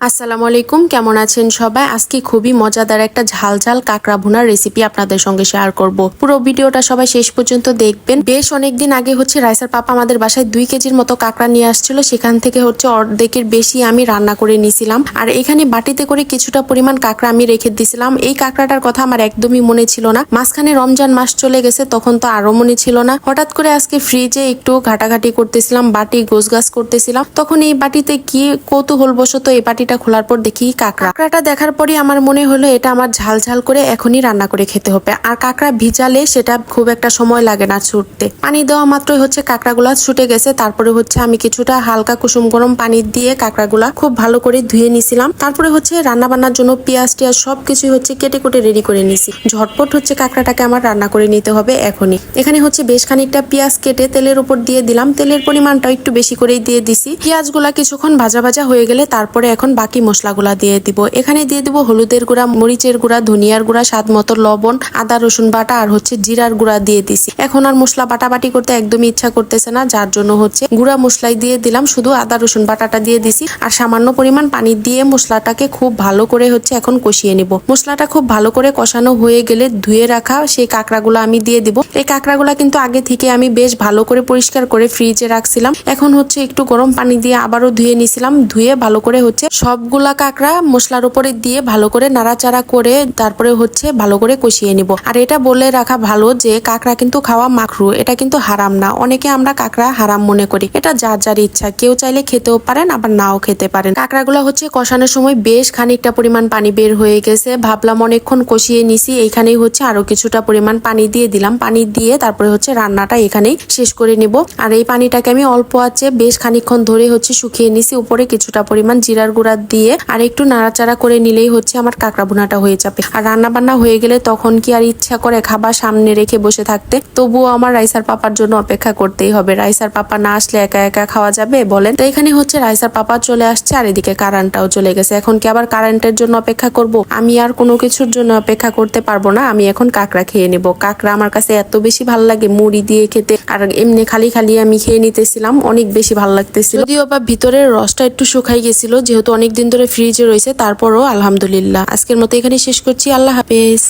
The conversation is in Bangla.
আসসালামু আলাইকুম, কেমন আছেন সবাই? আজকে খুবই মজাদার একটা ঝাল ঝাল কাঁকড়া ভুনার রেসিপি আপনাদের সঙ্গে শেয়ার করব। পুরো ভিডিওটা সবাই শেষ পর্যন্ত দেখবেন। বেশ অনেকদিন আগে হচ্ছে রাইসার পাপা আমাদের বাসায় দুই কেজির মতো কাঁকড়া নিয়ে আসছিল। সেখান থেকে হচ্ছে অর্ধেকের বেশি আমি রান্না করে নিয়েছিলাম আর এখানে বাটিতে করে কিছুটা পরিমাণ কাঁকড়া আমি রেখে দিয়েছিলাম এই কাঁকড়াটার কথা আমার একদমই মনে ছিল না। মাঝখানে রমজান মাস চলে গেছে, তখন তো আরও মনে ছিল না। হঠাৎ করে আজকে ফ্রিজে একটু ঘাটাঘাটি করতেছিলাম, বাটি গোছগাছ করতেছিলাম। তখন এই বাটিতে কি কৌতূহল বশত এই বাটিটা খোলার পর দেখি কাঁকড়া। কাঁকড়াটা দেখার পরই আমার মনে হলো এটা আমার ঝাল ঝাল করে এখনই রান্না করে খেতে হবে। আর কাঁকড়া ভিজালে সেটা খুব একটা সময় লাগে না ছুটতে। পানি দেওয়া মাত্রই হচ্ছে কাঁকড়াগুলা ছুটে গেছে। তারপরে হচ্ছে আমি কিছুটা হালকা কুসুম গরম পানি দিয়ে কাঁকড়াগুলা খুব ভালো করে ধুয়ে নিছিলাম। তারপরে হচ্ছে রান্না বান্নার জন্য পেঁয়াজ টিয়াজ সবকিছুই হচ্ছে কেটে কুটে রেডি করে নিছি। ঝটপট হচ্ছে কাঁকড়াটাকে আমার রান্না করে নিতে হবে এখনই। এখানে হচ্ছে বেশ খানিকটা পেঁয়াজ কেটে তেলের উপর দিয়ে দিলাম। তেলের পরিমাণটা একটু বেশি করেই দিয়ে দিছি। পেঁয়াজগুলা কিছুক্ষণ ভাজা ভাজা হয়ে গেলে তারপরে এখন বাকি মশলাগুলা দিয়ে দিব। এখানে দিয়ে দিব হলুদের গুঁড়া, মরিচের গুঁড়া, ধনিয়ার গুঁড়া, স্বাদ মতো লবণ, আদা, রসুন বাটা আর হচ্ছে জিরার গুঁড়া দিয়ে দিছি। এখন আর মশলা বাটাবাটি করতে একদমই ইচ্ছা করতেছে না, যার জন্য হচ্ছে গুঁড়া মশলাই দিয়ে দিলাম, শুধু আদা, রসুন বাটাটা দিয়ে দিছি। আর সামান্য পরিমাণ পানি দিয়ে মশলাটাকে খুব ভালো করে হচ্ছে এখন কষিয়ে নিব। মশলাটা খুব ভালো করে কষানো হয়ে গেলে ধুয়ে রাখা সেই কাঁকড়াগুলো আমি দিয়ে দিব। এই কাঁকড়াগুলা কিন্তু আগে থেকে আমি বেশ ভালো করে পরিষ্কার করে ফ্রিজে রাখছিলাম। এখন হচ্ছে একটু গরম পানি দিয়ে আবারও ধুয়ে নিছিলাম। ধুয়ে ভালো করে হচ্ছে সবগুলা কাঁকড়া মশলার উপরে দিয়ে ভালো করে নাড়াচাড়া করে তারপরে হচ্ছে ভালো করে কষিয়ে নিব। আর এটা বলে রাখা ভালো যে কাঁকড়া কিন্তু খাওয়া মাখরু, এটা কিন্তু হারাম না। অনেকে আমরা কাঁকড়া হারাম মনে করি। এটা যার যার ইচ্ছা। কেউ চাইলে খেতেও পারেন, আবার নাও খেতে পারেন। কাঁকড়াগুলো হচ্ছে কষানোর সময় বেশ খানিকটা পরিমাণ পানি বের হয়ে গেছে। ভাবলাম অনেকক্ষণ কষিয়ে নিছি। এইখানেই হচ্ছে আরও কিছুটা পরিমাণ পানি দিয়ে দিলাম। পানি দিয়ে তারপরে হচ্ছে রান্নাটা এখানেই শেষ করে নিব। আর এই পানিটাকে আমি অল্প আছে বেশ খানিকক্ষণ ধরে হচ্ছে শুকিয়ে নিছি। উপরে কিছুটা পরিমাণ জিরার গুঁড়া দিয়ে আর একটু নাড়াচাড়া করে নিলেই হচ্ছে আমার কাঁকড়া ভুনাটা হয়ে যাবে। আর রান্না বান্না হয়ে গেলে তখন কি আর ইচ্ছা করে খাবার সামনে রেখে বসে থাকতে? তবুও আমার রাইসার পাপার জন্য অপেক্ষা করতেই হবে। রাইসার পাপা না আসলে একা একা খাওয়া যাবে বলেন? তো এখানে হচ্ছে রাইসার পাপা চলে আসছে আর এদিকে কারেন্টটাও চলে গেছে। এখন কি আবার কারেন্টের জন্য অপেক্ষা করব? আমি আর কোনো কিছুর জন্য অপেক্ষা করতে পারব না। আমি এখন কাঁকড়া খেয়ে নেব। কাঁকড়া আমার কাছে এত বেশি ভালো লাগে মুড়ি দিয়ে খেতে। আর এমনি খালি খালি আমি খেয়ে নিতেছিলাম, অনেক বেশি ভালো লাগতেছিল। যদিও বা ভিতরের রসটা একটু শুকাই গেছিল, যেহেতু অনেক দিন ধরে ফ্রিজে রয়েছে তারপরও আলহামদুলিল্লাহ। আজকের মতো এখানে শেষ করছি। আল্লাহ হাফেজ।